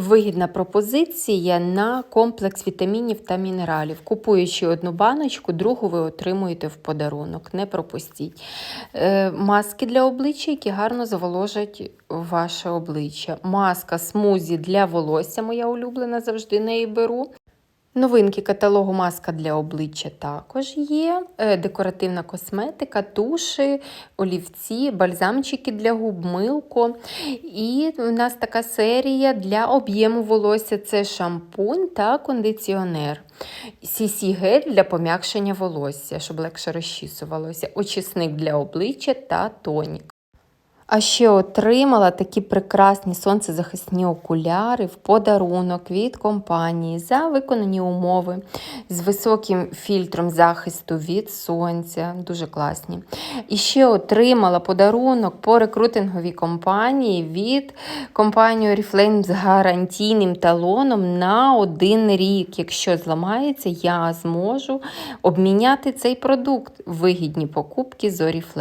Вигідна пропозиція на комплекс вітамінів та мінералів. Купуючи одну баночку, другу ви отримуєте в подарунок. Не пропустіть. Е, Маски для обличчя, які гарно зволожать ваше обличчя. Маска смузі для волосся, моя улюблена, завжди неї беру. Новинки каталогу маска для обличчя також є. Е, Декоративна косметика, туші, олівці, бальзамчики для губ, милко. І в нас така серія для об'єму волосся це шампунь та кондиціонер. cc гель для пом'якшення волосся, щоб легше розчісувалося, очисник для обличчя та тонік. А ще отримала такі прекрасні сонцезахисні окуляри в подарунок від компанії за виконані умови з високим фільтром захисту від сонця. Дуже класні. І ще отримала подарунок по рекрутинговій компанії від компанії Oriflame з гарантійним талоном на один рік. Якщо зламається, я зможу обміняти цей продукт. Вигідні покупки з Oriflame.